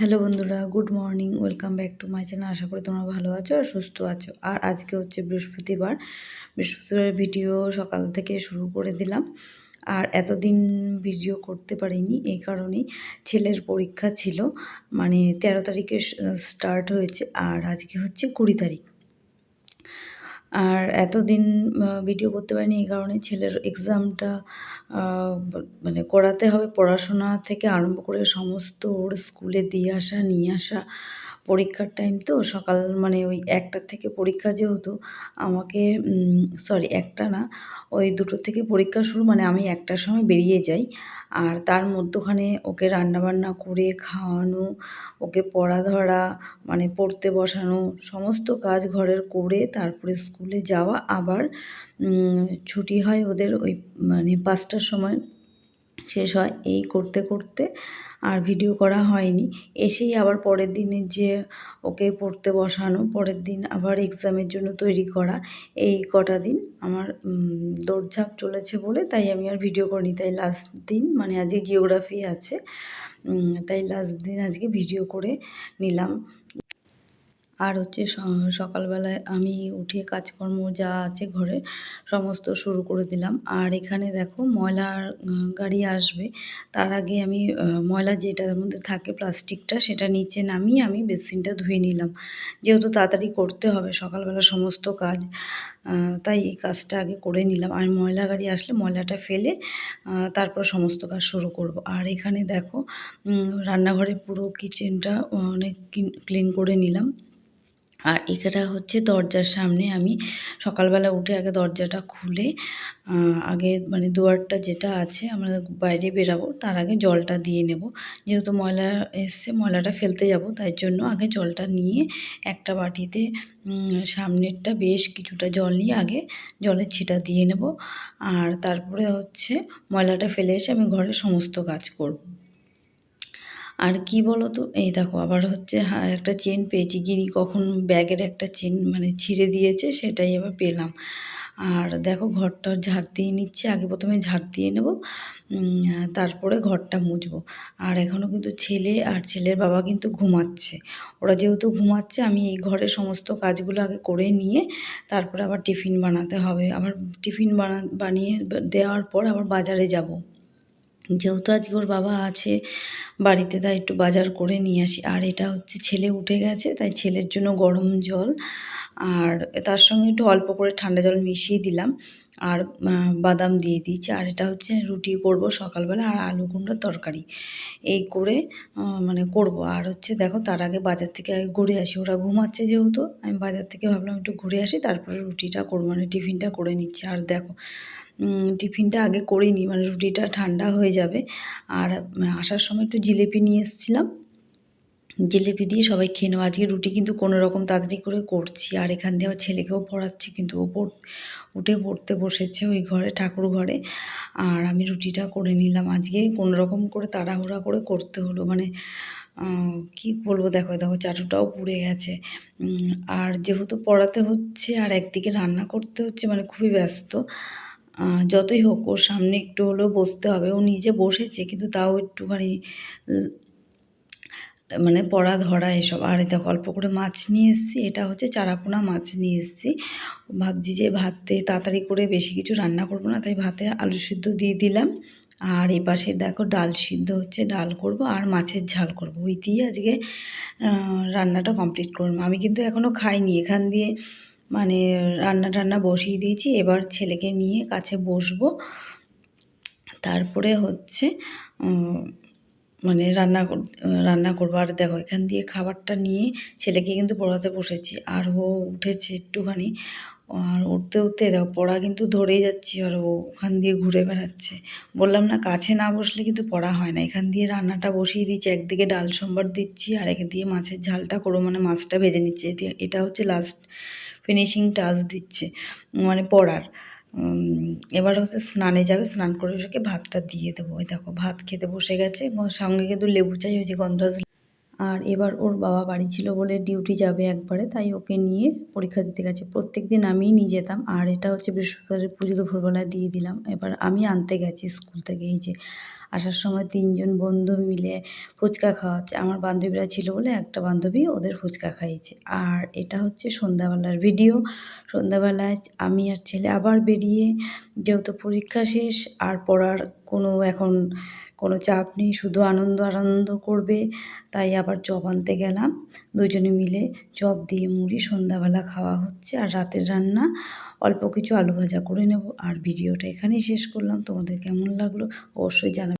Hello বন্ধুরা, good morning, welcome back to my channel. আশা করি তোমরা ভালো আছো আর সুস্থ আছো। আর আজকে হচ্ছে বৃহস্পতিবার। বৃহস্পতিবার ভিডিও সকাল থেকে শুরু করে দিলাম। আর এতদিন ভিডিও করতে পারিনি, এই কারণেই ছেলের পরীক্ষা ছিল। মানে তেরো তারিখে স্টার্ট হয়েছে। আর আজকে হচ্ছে কুড়ি তারিখ। আর এতদিন ভিডিও করতে পারিনি এই কারণে ছেলের এক্সামটা মানে করাতে হবে, পড়াশোনা থেকে আরম্ভ করে সমস্ত ওর স্কুলে দিয়ে আসা, নিয়ে আসা। পরীক্ষার টাইম তো সকাল মানে ওই একটার থেকে পরীক্ষা যেহেতু, আমাকে সরি একটা না, ওই দুটো থেকে পরীক্ষা শুরু মানে আমি একটার সময় বেরিয়ে যাই। আর তার মধ্যখানে ওকে রান্নাবান্না করে খাওয়ানো, ওকে পড়া ধরা মানে পড়তে বসানো, সমস্ত কাজ ঘরের করে তারপরে স্কুলে যাওয়া। আবার ছুটি হয় ওদের ওই মানে পাঁচটার সময়। শেষ হয়, এই করতে করতে আর ভিডিও করা হয়নি। এসেই আবার পরের দিনে যে ওকে পড়তে বসানো, পরের দিন আবার এক্সামের জন্য তৈরি করা, এই কটা দিন আমার দৌড়ঝাঁপ চলেছে বলে তাই আমি আর ভিডিও করিনি। তাই লাস্ট দিন মানে আজকে জিওগ্রাফি আছে তাই লাস্ট দিন আজকে ভিডিও করে নিলাম। আর হচ্ছে সকালবেলায় আমি উঠে কাজকর্ম যা আছে ঘরে সমস্ত শুরু করে দিলাম। আর এখানে দেখো ময়লার গাড়ি আসবে। তার আগে আমি ময়লা যেটার মধ্যে থাকে প্লাস্টিকটা সেটা নিচে নামিয়ে আমি বেসিনটা ধুয়ে নিলাম। যেহেতু তাড়াতাড়ি করতে হবে, সকালবেলা সমস্ত কাজ তাই এই কাজটা আগে করে নিলাম। আর ময়লা গাড়ি আসলে ময়লাটা ফেলে তারপর সমস্ত কাজ শুরু করব। আর এখানে দেখো রান্নাঘরে পুরো কিচেনটা অনেক ক্লিন করে নিলাম। আর এখানে হচ্ছে দরজার সামনে আমি সকালবেলা উঠে আগে দরজাটা খুলে আগে মানে দুয়ারটা যেটা আছে আমরা বাইরে বেরাবো, তার আগে জলটা দিয়ে নেব। যেহেতু ময়লা এসছে, ময়লাটা ফেলতে যাব, তাই জন্য আগে জলটা নিয়ে একটা বাটিতে সামনেরটা বেশ কিছুটা জল নিয়ে আগে জলের ছিটা দিয়ে নেব। আর তারপরে হচ্ছে ময়লাটা ফেলে এসে আমি ঘরের সমস্ত কাজ করব। আর কি বলো তো এই দেখো, আবার হচ্ছে হ্যাঁ একটা চেন পেয়েছি। গিনি কখন ব্যাগের একটা চেন মানে ছিঁড়ে দিয়েছে, সেটাই আবার পেলাম। আর দেখো, ঘরটা ঝাড় দিয়ে নিচ্ছে। আগে প্রথমে ঝাড় দিয়ে নেব তারপরে ঘরটা মুছবো। আর এখনও কিন্তু ছেলে আর ছেলের বাবা কিন্তু ঘুমাচ্ছে। ওরা যেহেতু ঘুমাচ্ছে, আমি এই ঘরের সমস্ত কাজগুলো আগে করে নিয়ে তারপরে আবার টিফিন বানাতে হবে। আবার টিফিন বানা, বানিয়ে দেওয়ার পর আবার বাজারে যাব। যেহেতু আজকে ওর বাবা আছে, বাড়িতে তাই একটু বাজার করে নিয়ে আসি। আর এটা হচ্ছে ছেলে উঠে গেছে, তাই ছেলের জন্য গরম জল। আর তার সঙ্গে একটু অল্প করে ঠান্ডা জল মিশিয়ে দিলাম। আর বাদাম দিয়ে দিয়েছি। আর এটা হচ্ছে রুটি করব সকালবেলা আর আলু কুমড়োর তরকারি। এই করে মানে করব। আর হচ্ছে দেখো তার আগে বাজার থেকে ঘুরে আসি। ওরা ঘুমাচ্ছে যেহেতু, আমি বাজার থেকে ভাবলাম একটু ঘুরে আসি, তারপরে রুটিটা করব মানে টিফিনটা করে নিচ্ছি। আর দেখো টিফিনটা আগে করেই নিই মানে রুটিটা ঠান্ডা হয়ে যাবে। আর আসার সময় একটু জিলিপি নিয়ে এসেছিলাম। জিলিপি দিয়ে সবাই খেয়ে নেব। আজকে রুটি কিন্তু কোনো রকম তাড়াতাড়ি করে করছি। আর এখান দিয়ে আমার ছেলেকেও পড়াচ্ছি, কিন্তু ও উঠে পড়তে বসেছে ওই ঘরে, ঠাকুর ঘরে। আর আমি রুটিটা করে নিলাম। আজকে কোনো রকম করে তাড়াহুড়া করে করতে হলো। মানে কি বলব দেখো দেখো চাটুটাও পুড়ে গেছে। আর যেহেতু পড়াতে হচ্ছে আর একদিকে রান্না করতে হচ্ছে মানে খুবই ব্যস্ত যতই হোক, ওর সামনে একটু হলেও বসতে হবে। ও নিজে বসেছে, কিন্তু তাও একটুখানি মানে পড়া ধরা এসব। আর দেখো, অল্প করে মাছ নিয়ে এসেছি। এটা হচ্ছে চারাপোনা মাছ নিয়ে এসেছি। ভাবছি যে ভাতে তাড়াতাড়ি করে বেশি কিছু রান্না করব না, তাই ভাতে আলু সিদ্ধ দিয়ে দিলাম। আর এই পাশে দেখো, ডাল সিদ্ধ হচ্ছে, ডাল করব আর মাছের ঝাল করব। ওই দিয়ে আজকে রান্নাটা কমপ্লিট করব আমি কিন্তু এখনও খাইনি। এখান দিয়ে মানে রান্না টান্না বসিয়ে দিয়েছি। এবার ছেলেকে নিয়ে কাছে বসবো। তারপরে হচ্ছে মানে রান্না রান্না করব। আর দেখো, এখান দিয়ে খাবারটা নিয়ে ছেলেকে কিন্তু পড়াতে বসেছি। আর ও উঠেছে একটুখানি। আর উঠতে উঠতে দেখো, পড়া কিন্তু ধরেই যাচ্ছি। আর ও ওখান দিয়ে ঘুরে বেড়াচ্ছে। বললাম, না, কাছে না বসলে কিন্তু পড়া হয় না। এখান দিয়ে রান্নাটা বসিয়ে দিচ্ছি। একদিকে ডাল সম্বার দিচ্ছি, আর এখান দিয়ে মাছের ঝালটা করব। মানে মাছটা ভেজে নিচ্ছি। এটা হচ্ছে লাস্ট ফিনিশিং টাচ দিচ্ছে মানে পড়ার। এবার হচ্ছে স্নানে যাবে, স্নান করে ওকে ভাতটা দিয়ে দেবো। ওই দেখো, ভাত খেতে বসে গেছে সঙ্গে কিন্তু লেবু চাই, ওই যে গন্ধরাজ আর এবার ওর বাবা বাড়ি ছিল বলে ডিউটি যাবে একবারে, তাই ওকে নিয়ে পরীক্ষা দিতে গেছে। প্রত্যেক দিন আমিই নিয়ে যেতাম, আর এটা হচ্ছে বৃহস্পতিবারের পুজো ভোরবেলায় দিয়ে দিলাম। এবার আমি আনতে গেছি স্কুল থেকে, এই যে আসার সময় তিনজন বন্ধু মিলে ফুচকা খাওয়াচ্ছে। আমার বান্ধবীরা ছিল বলে একটা বান্ধবী ওদের ফুচকা খাইয়েছে। আর এটা হচ্ছে সন্ধ্যাবেলার ভিডিও সন্ধ্যাবেলায় আমি আর ছেলে আবার বেরিয়ে, যেহেতু পরীক্ষা শেষ আর পড়ার কোনো এখন কোনো চাপ নেই, শুধু আনন্দ আনন্দ করবে, তাই আবার চপ আনতে গেলাম। দুজনে মিলে চপ দিয়ে মুড়ি সন্ধ্যাবেলা খাওয়া হচ্ছে আর রাতের রান্না অল্প কিছু আলু ভাজা করে নেব। আর ভিডিওটা এখানেই শেষ করলাম। তোমাদের কেমন লাগল? অবশ্যই জানাবে।